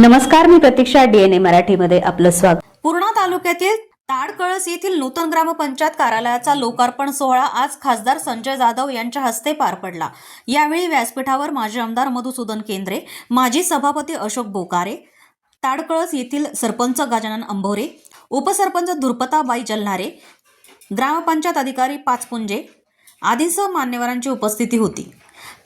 नमस्कार मी प्रतीक्षा डीएनए मराठीमध्ये आपलं स्वागत. पूर्णा तालुक्यातील ताडकळस येथील नूतन ग्रामपंचायत कार्यालयाचा लोकार्पण सोहळा आज खासदार संजय जाधव यांच्या हस्ते पार पडला. यावेळी व्यासपीठावर माजी आमदार मधुसूदन केंद्रे माजी सभापती अशोक बोकारे ताडकळस येथील सरपंच गजानन अंभोरे उपसरपंच धुरपताबाई जल्हारे ग्रामपंचायत अधिकारी पाचपुंजे आदींसह मान्यवरांची उपस्थिती होती.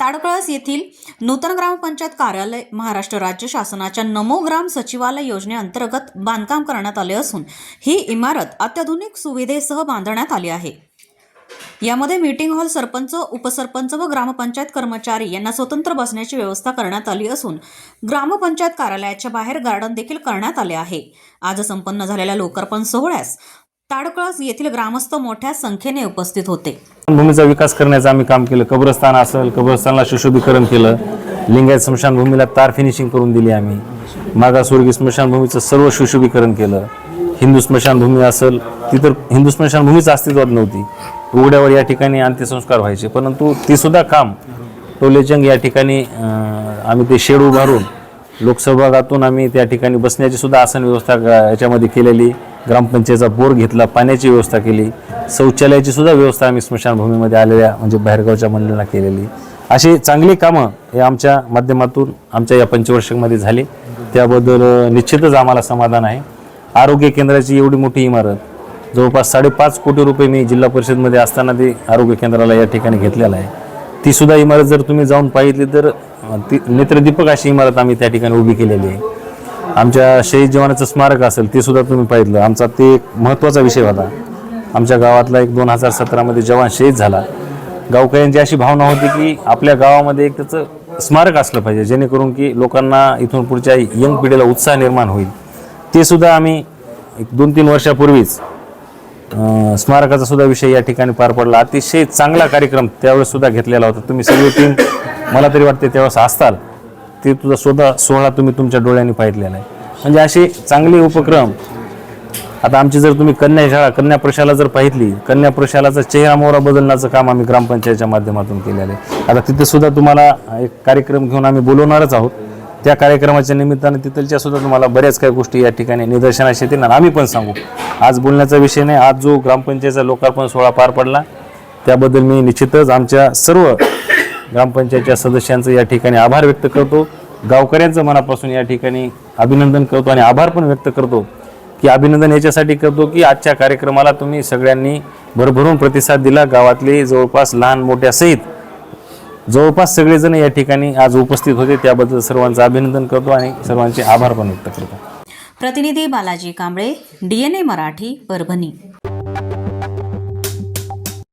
ताडकळस येथील नूतन ग्रामपंचायत कार्यालय महाराष्ट्र राज्य शासनाच्या नमो ग्राम सचिवालय योजनेअंतर्गत बांधकाम करण्यात आले असून ही इमारत अत्याधुनिक सुविधेसह बांधण्यात आली आहे. यामध्ये मीटिंग हॉल सरपंच उपसरपंच व ग्रामपंचायत कर्मचारी यांना स्वतंत्र बसण्याची व्यवस्था करण्यात आली असून ग्रामपंचायत कार्यालयाच्या बाहेर गार्डन देखील करण्यात आले आहे. आज संपन्न झालेल्या लोकार्पण सोहळ्यास ताडकळस येथील ग्रामस्थ मोठ्या संख्येने उपस्थित होते. भूमीचा विकास करण्याचं आम्ही काम केलं. कब्रस्तान असेल कब्रस्तानला सुशोभीकरण केलं. लिंगायत स्मशानभूमीला तार फिनिशिंग करून दिली आम्ही. मागासवर्गीय स्मशानभूमीचं सर्व सुशोभीकरण केलं. हिंदू स्मशानभूमी असेल ती तर हिंदू स्मशानभूमीच अस्तित्वात नव्हती. उघड्यावर या ठिकाणी अंत्यसंस्कार व्हायचे. परंतु तेसुद्धा काम. टोलेजंग या ठिकाणी आम्ही ते शेड उभारून लोकसभागातून आम्ही त्या ठिकाणी बसण्याची सुद्धा आसन व्यवस्था याच्यामध्ये केलेली. ग्रामपंचायतचा बोर घेतला पाण्याची व्यवस्था केली. शौचालयाची सुद्धा व्यवस्था आम्ही स्मशानभूमीमध्ये आलेल्या म्हणजे बाहेरगावच्या मंडळांना केलेली. अशी चांगली कामं हे आमच्या माध्यमातून आमच्या या पंचवर्षामध्ये झाली. त्याबद्दल निश्चितच आम्हाला समाधान आहे. आरोग्य केंद्राची एवढी मोठी इमारत जवळपास साडेपाच कोटी रुपये मी जिल्हा परिषदमध्ये असताना ते आरोग्य केंद्राला या ठिकाणी घेतलेलं आहे. ती सुद्धा इमारत जर तुम्ही जाऊन पाहिली तर ती नेत्रदीपक अशी इमारत आम्ही त्या ठिकाणी उभी केलेली आहे. आमच्या शहीद जवानाचं स्मारक असेल ते सुद्धा तुम्ही पाहिलं. आमचा ते एक महत्त्वाचा विषय होता. आमच्या गावातला एक दोन हजार सतरामध्ये जवान शहीद झाला. गावकऱ्यांची अशी भावना होती की आपल्या गावामध्ये एक त्याचं स्मारक असलं पाहिजे जेणेकरून की लोकांना इथून पुढच्या यंग पिढीला उत्साह निर्माण होईल. ते सुद्धा आम्ही एक दोन तीन वर्षापूर्वीच स्मारकाचा सुद्धा विषय या ठिकाणी पार पडला. अतिशय चांगला कार्यक्रम त्यावेळेस सुद्धा घेतलेला होता. तुम्ही सगळी टीम मला तरी वाटते त्यावेळेस असताल. ते तुझा सुद्धा सोहळा तुम्ही तुमच्या डोळ्यांनी पाहितलेला आहे. म्हणजे असे चांगले उपक्रम आता आमची जर तुम्ही कन्या शाळा कन्या प्रशाला जर पाहितली कन्या प्रशालाचा चेहरा मोहरा बदलण्याचं काम आम्ही ग्रामपंचायतच्या माध्यमातून केलेलं आहे. आता तिथे सुद्धा तुम्हाला एक कार्यक्रम घेऊन आम्ही बोलवणारच आहोत. त्या कार्यक्रमाच्या निमित्ताने तिथलच्या सुद्धा तुम्हाला बऱ्याच काही गोष्टी या ठिकाणी निदर्शनास येतील आणि आम्ही पण सांगू. आज बोलण्याचा विषय नाही आज जो ग्रामपंचायतचा लोकार्पण सोहळा पार पडला त्याबद्दल मी निश्चितच आमच्या सर्व ग्रामपंचायतच्या सदस्यांचं या ठिकाणी आभार व्यक्त करतो. गावकऱ्यांचं मनापासून या ठिकाणी अभिनंदन करतो आणि आभार पण व्यक्त करतो. की अभिनंदन याच्यासाठी करतो की आजच्या कार्यक्रमाला तुम्ही सगळ्यांनी भरभरून प्रतिसाद दिला. गावातले जवळपास लहान मोठ्या सहित जवळपास सगळेजण या ठिकाणी आज उपस्थित होते. त्याबद्दल सर्वांचं अभिनंदन करतो आणि सर्वांचे आभार पण व्यक्त करतो. प्रतिनिधी बालाजी कांबळे डीएनए मराठी परभणी.